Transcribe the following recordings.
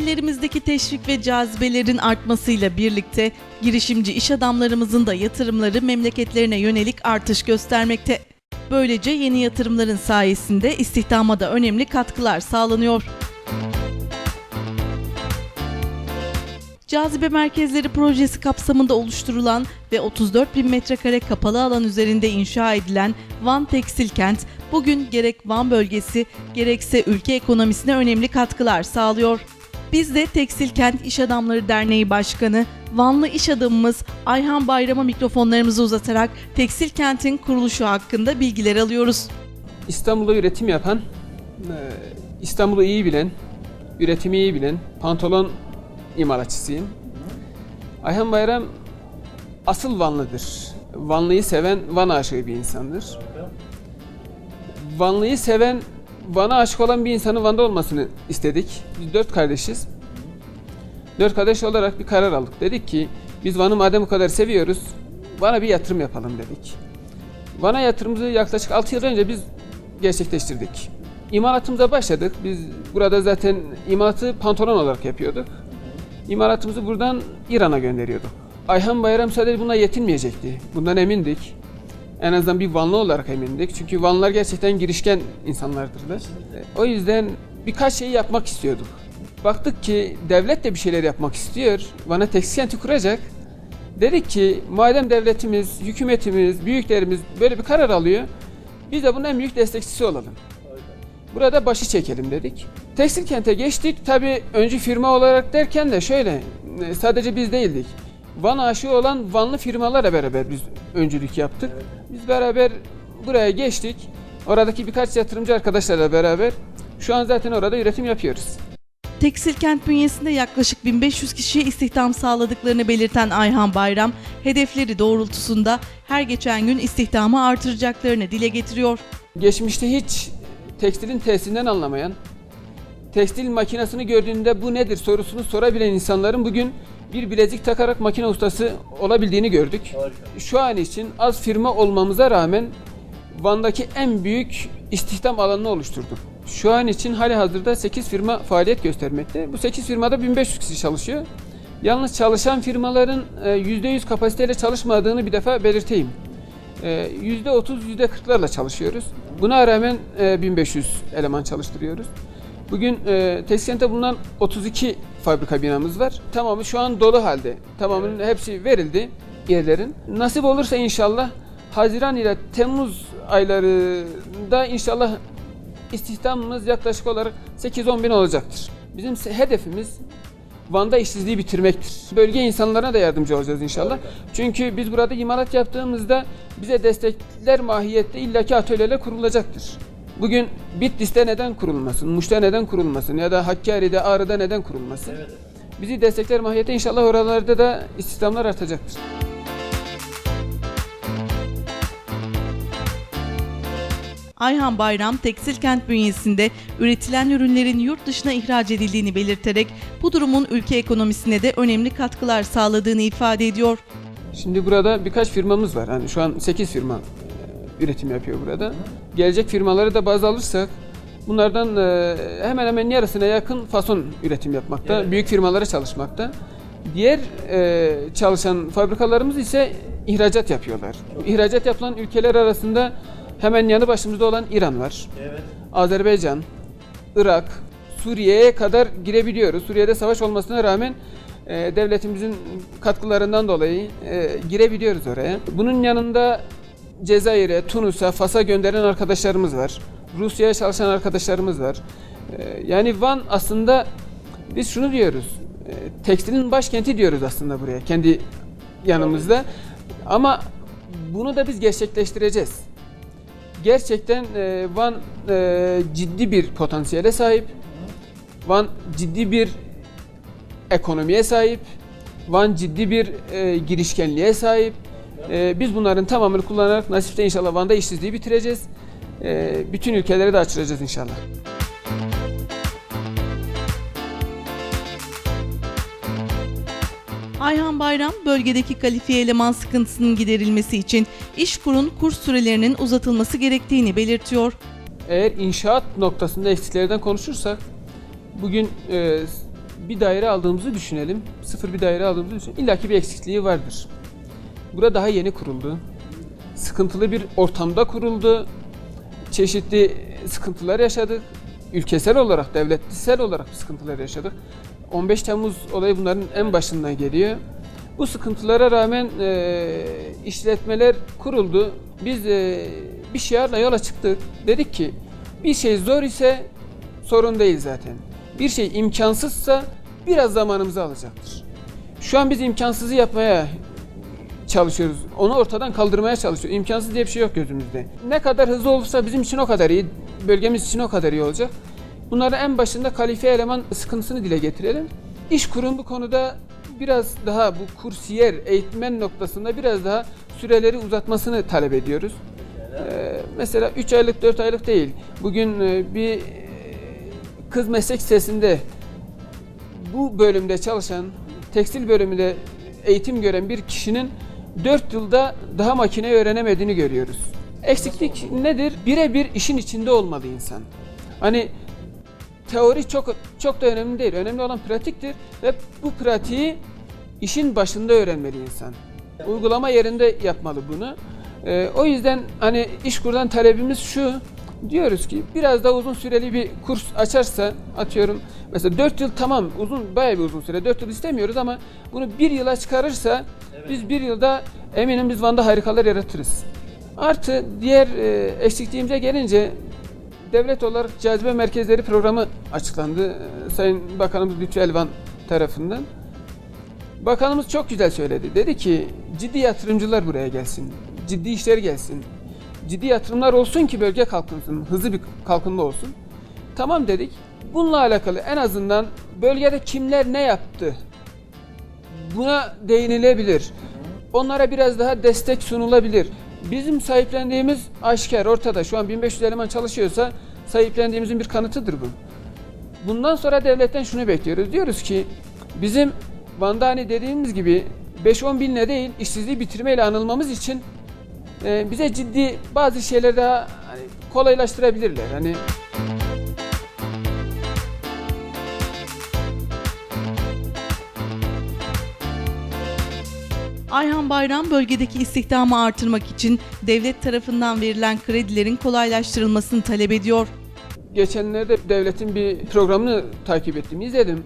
illerimizdeki teşvik ve cazibelerin artmasıyla birlikte girişimci iş adamlarımızın da yatırımları memleketlerine yönelik artış göstermekte. Böylece yeni yatırımların sayesinde istihdama da önemli katkılar sağlanıyor. Cazibe Merkezleri projesi kapsamında oluşturulan ve 34 bin metrekare kapalı alan üzerinde inşa edilen Van Tekstil Kent, bugün gerek Van bölgesi gerekse ülke ekonomisine önemli katkılar sağlıyor. Biz de Tekstil Kent İş Adamları Derneği Başkanı, Vanlı iş adamımız Ayhan Bayram'a mikrofonlarımızı uzatarak Tekstil Kent'in kuruluşu hakkında bilgiler alıyoruz. İstanbul'da üretim yapan, e, İstanbul'u iyi bilen, üretimi iyi bilen pantolon imalatçısıyım. Ayhan Bayram asıl Vanlıdır. Vanlı'yı seven, Van aşığı bir insandır. Vanlı'yı seven, Van'a aşık olan bir insanın Van'da olmasını istedik. Biz dört kardeşiz. Dört kardeş olarak bir karar aldık. Dedik ki biz Van'ı madem bu kadar seviyoruz, Van'a bir yatırım yapalım dedik. Van'a yatırımımızı yaklaşık 6 yıl önce biz gerçekleştirdik. İmalatımıza başladık. Biz burada zaten imalatı pantolon olarak yapıyorduk. İmalatımızı buradan İran'a gönderiyorduk. Ayhan Bayram sadece buna yetinmeyecekti. Bundan emindik. En azından bir Vanlı olarak emindik. Çünkü Vanlılar gerçekten girişken insanlardırdı. O yüzden birkaç şeyi yapmak istiyorduk. Baktık ki devlet de bir şeyler yapmak istiyor. Van'a tekstil kenti kuracak. Dedik ki madem devletimiz, hükümetimiz, büyüklerimiz böyle bir karar alıyor, biz de bunun en büyük destekçisi olalım. Burada başı çekelim dedik. Tekstil kente geçtik. Tabii öncü firma olarak derken de şöyle, e, sadece biz değildik. Van aşığı olan Vanlı firmalarla beraber biz öncülük yaptık. Biz beraber buraya geçtik. Oradaki birkaç yatırımcı arkadaşlarla beraber şu an zaten orada üretim yapıyoruz. Tekstil kent bünyesinde yaklaşık 1500 kişiye istihdam sağladıklarını belirten Ayhan Bayram, hedefleri doğrultusunda her geçen gün istihdamı artıracaklarını dile getiriyor. Geçmişte hiç tekstilin tesisinden anlamayan, tekstil makinesini gördüğünde bu nedir sorusunu sorabilen insanların bugün bir bilezik takarak makine ustası olabildiğini gördük. Şu an için az firma olmamıza rağmen Van'daki en büyük istihdam alanını oluşturduk. Şu an için hali hazırda 8 firma faaliyet göstermekte. Bu 8 firmada 1500 kişi çalışıyor. Yalnız çalışan firmaların e, %100 kapasiteyle çalışmadığını bir defa belirteyim. E, %30, %40'larla çalışıyoruz. Buna rağmen e, 1500 eleman çalıştırıyoruz. Bugün e, Tekstilkent'te bulunan 32 fabrika binamız var. Tamamı şu an dolu halde. Tamamının hepsi verildi yerlerin. Nasip olursa inşallah Haziran ile Temmuz aylarında inşallah istihdamımız yaklaşık olarak 8-10 bin olacaktır. Bizim hedefimiz Van'da işsizliği bitirmektir. Bölge insanlarına da yardımcı olacağız inşallah. Çünkü biz burada imalat yaptığımızda bize destekler mahiyette illaki atölyeler kurulacaktır. Bugün Bitlis'te neden kurulmasın, Muş'ta neden kurulmasın ya da Hakkari'de, Ağrı'da neden kurulmasın? Bizi destekler mahiyette inşallah oralarda da istihdamlar artacaktır. Ayhan Bayram, Tekstil Kent bünyesinde üretilen ürünlerin yurt dışına ihraç edildiğini belirterek bu durumun ülke ekonomisine de önemli katkılar sağladığını ifade ediyor. Şimdi burada birkaç firmamız var. Hani şu an 8 firma üretim yapıyor burada. Gelecek firmaları da baz alırsak bunlardan e, hemen hemen yarısına yakın fason üretim yapmakta. Büyük firmalara çalışmakta. Diğer e, çalışan fabrikalarımız ise ihracat yapıyorlar. İhracat yapılan ülkeler arasında hemen yanı başımızda olan İran var. Azerbaycan, Irak, Suriye'ye kadar girebiliyoruz. Suriye'de savaş olmasına rağmen e, devletimizin katkılarından dolayı e, girebiliyoruz oraya. Bunun yanında Cezayir'e, Tunus'a, Fas'a gönderen arkadaşlarımız var. Rusya'ya çalışan arkadaşlarımız var. E, yani Van aslında biz şunu diyoruz. e, tekstilin başkenti diyoruz aslında buraya kendi yanımızda. Ama bunu da biz gerçekleştireceğiz. Gerçekten e, Van e, ciddi bir potansiyele sahip. Van ciddi bir ekonomiye sahip. Van ciddi bir girişkenliğe sahip. E, biz bunların tamamını kullanarak nasipte inşallah Van'da işsizliği bitireceğiz. E, bütün ülkelere de açılacağız inşallah. Ayhan Bayram, bölgedeki kalifiye eleman sıkıntısının giderilmesi için İşkur'un kurs sürelerinin uzatılması gerektiğini belirtiyor. Eğer inşaat noktasında eksiklerden konuşursak bugün e, bir daire aldığımızı düşünelim. Sıfır bir daire aldığımızı düşünelim. İlla ki bir eksikliği vardır. Burada daha yeni kuruldu. Sıkıntılı bir ortamda kuruldu. Çeşitli sıkıntılar yaşadık. Ülkesel olarak, devletsel olarak sıkıntılar yaşadık. 15 Temmuz olayı bunların en başından geliyor. Bu sıkıntılara rağmen e, işletmeler kuruldu. Biz e, bir şiarla yola çıktık. Dedik ki bir şey zor ise sorun değil zaten. Bir şey imkansızsa biraz zamanımızı alacaktır. Şu an biz imkansızı yapmaya çalışıyoruz. Onu ortadan kaldırmaya çalışıyoruz. İmkansız diye bir şey yok gözümüzde. Ne kadar hızlı olursa bizim için o kadar iyi, bölgemiz için o kadar iyi olacak. Bunların en başında kalifiye eleman sıkıntısını dile getirelim. İş kurum bu konuda biraz daha bu kursiyer, eğitmen noktasında biraz daha süreleri uzatmasını talep ediyoruz. Ee, mesela 3 aylık 4 aylık değil. Bugün e, bir e, kız meslek sitesinde bu bölümde çalışan, tekstil bölümünde eğitim gören bir kişinin 4 yılda daha makine öğrenemediğini görüyoruz. Eksiklik nedir? Birebir işin içinde olmalı insan. Hani teori çok çok da önemli değil. Önemli olan pratiktir ve bu pratiği işin başında öğrenmeli insan. Uygulama yerinde yapmalı bunu. Ee, o yüzden hani işkurdan talebimiz şu. Diyoruz ki biraz daha uzun süreli bir kurs açarsa atıyorum mesela 4 yıl tamam uzun bayağı bir uzun süre 4 yıl istemiyoruz ama bunu bir yıla çıkarırsa biz bir yılda eminim biz Van'da harikalar yaratırız. Artı diğer e, eksikliğimize gelince devlet olarak cazibe merkezleri programı açıklandı e, Sayın Bakanımız Lütfü Elvan tarafından. Bakanımız çok güzel söyledi. Dedi ki ciddi yatırımcılar buraya gelsin. Ciddi işler gelsin. Ciddi yatırımlar olsun ki bölge kalkınsın. Hızlı bir kalkınma olsun. Tamam dedik. Bununla alakalı en azından bölgede kimler ne yaptı? Buna değinilebilir. Onlara biraz daha destek sunulabilir. Bizim sahiplendiğimiz aşikar ortada. Şu an 1500 eleman çalışıyorsa sahiplendiğimizin bir kanıtıdır bu. Bundan sonra devletten şunu bekliyoruz. Diyoruz ki bizim Van'da dediğimiz gibi 5-10 binle değil işsizliği bitirmeyle anılmamız için e, bize ciddi bazı şeyler daha hani, kolaylaştırabilirler. Hani Ayhan Bayram bölgedeki istihdamı artırmak için devlet tarafından verilen kredilerin kolaylaştırılmasını talep ediyor. geçenlerde devletin bir programını takip ettim, izledim.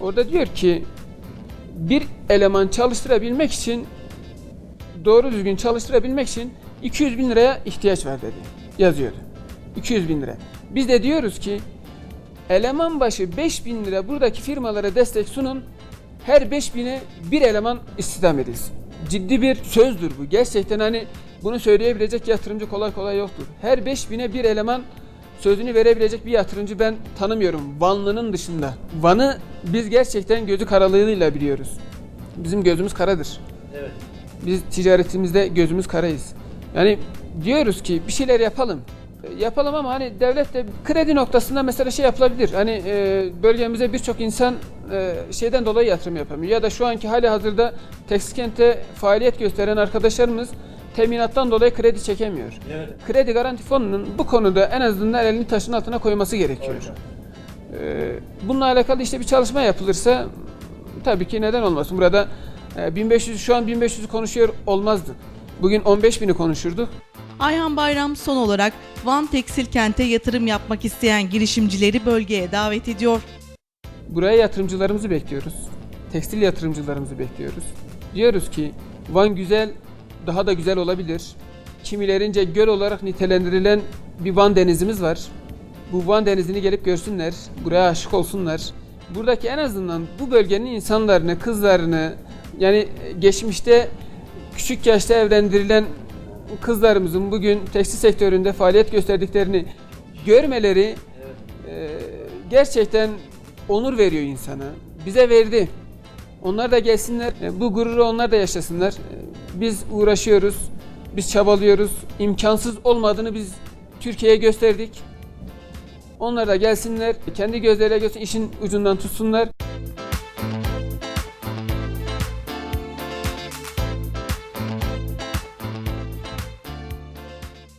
Orada diyor ki bir eleman çalıştırabilmek için doğru düzgün çalıştırabilmek için 200 bin liraya ihtiyaç var dedi. Yazıyordu. 200 bin lira. Biz de diyoruz ki eleman başı 5 bin lira buradaki firmalara destek sunun. Her 5 bine bir eleman istihdam edilsin. Ciddi bir sözdür bu. Gerçekten hani bunu söyleyebilecek yatırımcı kolay kolay yoktur. Her 5 bine bir eleman sözünü verebilecek bir yatırımcı ben tanımıyorum. Vanlı'nın dışında. Van'ı biz gerçekten gözü karalığıyla biliyoruz. Bizim gözümüz karadır. Evet. Biz ticaretimizde gözümüz karayız. Yani diyoruz ki bir şeyler yapalım. Yapalım ama hani devlet de kredi noktasında mesela şey yapılabilir. Hani e, bölgemize birçok insan e, şeyden dolayı yatırım yapamıyor. Ya da şu anki hali hazırda tekstil kente faaliyet gösteren arkadaşlarımız teminattan dolayı kredi çekemiyor. Evet. Kredi Garanti Fonu'nun bu konuda en azından elini taşın altına koyması gerekiyor. Ee, Bununla alakalı işte bir çalışma yapılırsa tabii ki neden olmasın. Burada 1500 şu an 1500'ü konuşuyor olmazdı. Bugün 15.000'i konuşurduk. Ayhan Bayram son olarak Van Tekstil Kent'e yatırım yapmak isteyen girişimcileri bölgeye davet ediyor. Buraya yatırımcılarımızı bekliyoruz. Tekstil yatırımcılarımızı bekliyoruz. Diyoruz ki Van güzel, daha da güzel olabilir. Kimilerince göl olarak nitelendirilen bir Van denizimiz var. Bu Van denizini gelip görsünler, buraya aşık olsunlar. Buradaki en azından bu bölgenin insanlarını, kızlarını, yani geçmişte küçük yaşta evlendirilen kızlarımızın bugün tekstil sektöründe faaliyet gösterdiklerini görmeleri e, gerçekten onur veriyor insana. Bize verdi. Onlar da gelsinler, e, bu gururu onlar da yaşasınlar. E, Biz uğraşıyoruz, biz çabalıyoruz. İmkansız olmadığını biz Türkiye'ye gösterdik. Onlar da gelsinler, kendi gözleriyle görsün, işin ucundan tutsunlar.